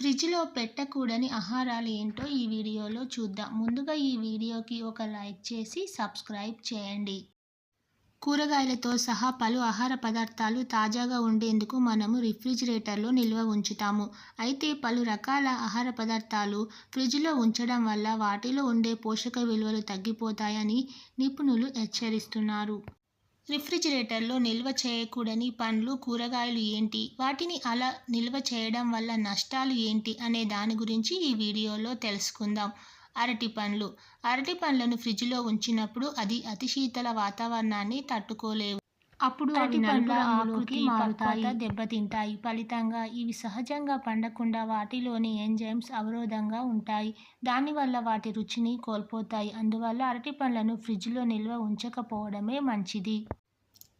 ఫ్రిడ్జ్లో పెట్టకూడని ఆహారాలు ఏంటో ఈ వీడియోలో చూద్దాం. ముందుగా ఈ వీడియోకి ఒక లైక్ చేసి సబ్స్క్రైబ్ చేయండి. కూరగాయలతో సహా పలు ఆహార పదార్థాలు తాజాగా ఉండేందుకు మనము రిఫ్రిజిరేటర్లో నిల్వ ఉంచుతాము. అయితే పలు రకాల ఆహార పదార్థాలు ఫ్రిడ్జ్లో ఉంచడం వల్ల వాటిలో ఉండే పోషక విలువలు తగ్గిపోతాయని నిపుణులు హెచ్చరిస్తున్నారు. రిఫ్రిజిరేటర్లో నిల్వ చేయకూడని పండ్లు కూరగాయలు ఏంటి? వాటిని అలా నిల్వ చేయడం వల్ల నష్టాలు ఏంటి? అనే దాని గురించి ఈ వీడియోలో తెలుసుకుందాం. అరటి పండ్లు. అరటి పండ్లను ఫ్రిడ్జ్లో ఉంచినప్పుడు అది అతి శీతల వాతావరణాన్ని తట్టుకోలేవు. అప్పుడు అరటి పండ్ల ఆకుకి మారుతాయి దెబ్బతింటాయి. ఫలితంగా ఇవి సహజంగా పండకుండా వాటిలోని ఎంజైమ్స్ అవరోధంగా ఉంటాయి. దానివల్ల వాటి రుచిని కోల్పోతాయి. అందువల్ల అరటి పండ్లను ఫ్రిడ్జ్లో నిల్వ ఉంచకపోవడమే మంచిది.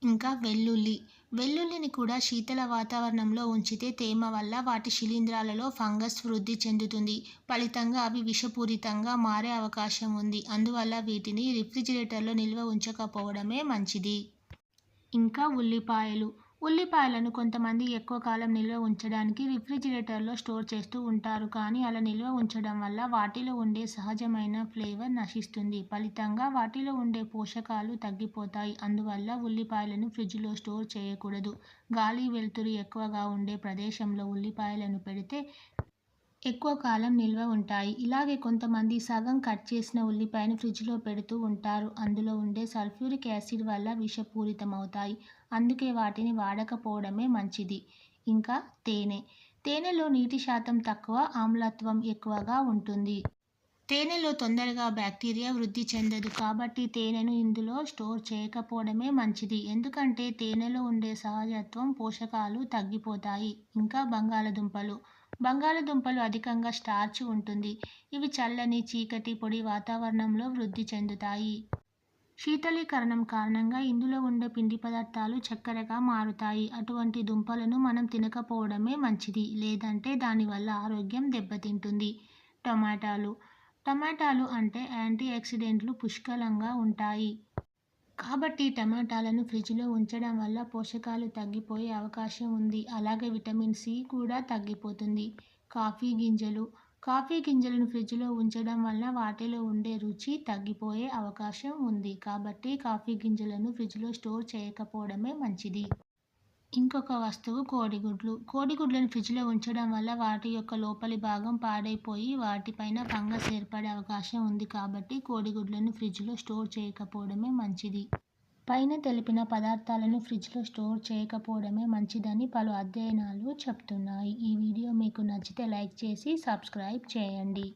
ఇంకా వెల్లుల్లి. వెల్లుల్లిని కూడా శీతల వాతావరణంలో ఉంచితే తేమ వల్ల వాటి శిలీంధ్రాలలో ఫంగస్ వృద్ధి చెందుతుంది. ఫలితంగా అవి విషపూరితంగా మారే అవకాశం ఉంది. అందువల్ల వీటిని రిఫ్రిజిరేటర్లో నిల్వ ఉంచకపోవడమే మంచిది. ఇంకా ఉల్లిపాయలు. ఉల్లిపాయలను కొంతమంది ఎక్కువ కాలం నిల్వ ఉంచడానికి రిఫ్రిజిరేటర్లో స్టోర్ చేస్తూ ఉంటారు. కానీ అలా నిల్వ ఉంచడం వల్ల వాటిలో ఉండే సహజమైన ఫ్లేవర్ నశిస్తుంది. ఫలితంగా వాటిలో ఉండే పోషకాలు తగ్గిపోతాయి. అందువల్ల ఉల్లిపాయలను ఫ్రిడ్జ్లో స్టోర్ చేయకూడదు. గాలి వెలుతురు ఎక్కువగా ఉండే ప్రదేశంలో ఉల్లిపాయలను పెడితే ఎక్కువ కాలం నిల్వ ఉంటాయి. ఇలాగే కొంతమంది సగం కట్ చేసిన ఉల్లిపాయను ఫ్రిడ్జ్లో పెడుతూ ఉంటారు. అందులో ఉండే సల్ఫ్యూరిక్ యాసిడ్ వల్ల విషపూరితమవుతాయి. అందుకే వాటిని వాడకపోవడమే మంచిది. ఇంకా తేనె. తేనెలో నీటి శాతం తక్కువ ఆమ్లత్వం ఎక్కువగా ఉంటుంది. తేనెలో తొందరగా బ్యాక్టీరియా వృద్ధి చెందదు. కాబట్టి తేనెను ఇందులో స్టోర్ చేయకపోవడమే మంచిది. ఎందుకంటే తేనెలో ఉండే సహజత్వం పోషకాలు తగ్గిపోతాయి. ఇంకా బంగాళదుంపలు. బంగాళదుంపలు అధికంగా స్టార్చ్ ఉంటుంది. ఇవి చల్లని చీకటి పొడి వాతావరణంలో వృద్ధి చెందుతాయి. శీతలీకరణం కారణంగా ఇందులో ఉండే పిండి పదార్థాలు చక్కెరగా మారుతాయి. అటువంటి దుంపలను మనం తినకపోవడమే మంచిది. లేదంటే దానివల్ల ఆరోగ్యం దెబ్బతింటుంది. టమాటాలు. టమాటాలు అంటే యాంటీ ఆక్సిడెంట్లు పుష్కలంగా ఉంటాయి. కాబట్టి టమాటాలను ఫ్రిడ్జ్లో ఉంచడం వల్ల పోషకాలు తగ్గిపోయే అవకాశం ఉంది. అలాగే విటమిన్ సి కూడా తగ్గిపోతుంది. కాఫీ గింజలు. కాఫీ గింజలను ఫ్రిడ్జ్లో ఉంచడం వల్ల వాటిలో ఉండే రుచి తగ్గిపోయే అవకాశం ఉంది. కాబట్టి కాఫీ గింజలను ఫ్రిడ్జ్లో స్టోర్ చేయకపోవడమే మంచిది. ఇంకొక వస్తువు కోడిగుడ్లు. కోడిగుడ్లను ఫ్రిడ్జ్లో ఉంచడం వల్ల వాటి యొక్క లోపలి భాగం పాడైపోయి వాటిపైన ఫంగస్ ఏర్పడే అవకాశం ఉంది కాబట్టి కోడిగుడ్లను ఫ్రిడ్జ్లో స్టోర్ చేయకపోవడమే మంచిది. పైన తెలిపిన పదార్థాలను ఫ్రిడ్జ్లో స్టోర్ చేయకపోవడమే మంచిదని పలు అధ్యయనాలు చెప్తున్నాయి. ఈ వీడియో మీకు నచ్చితే లైక్ చేసి సబ్స్క్రైబ్ చేయండి.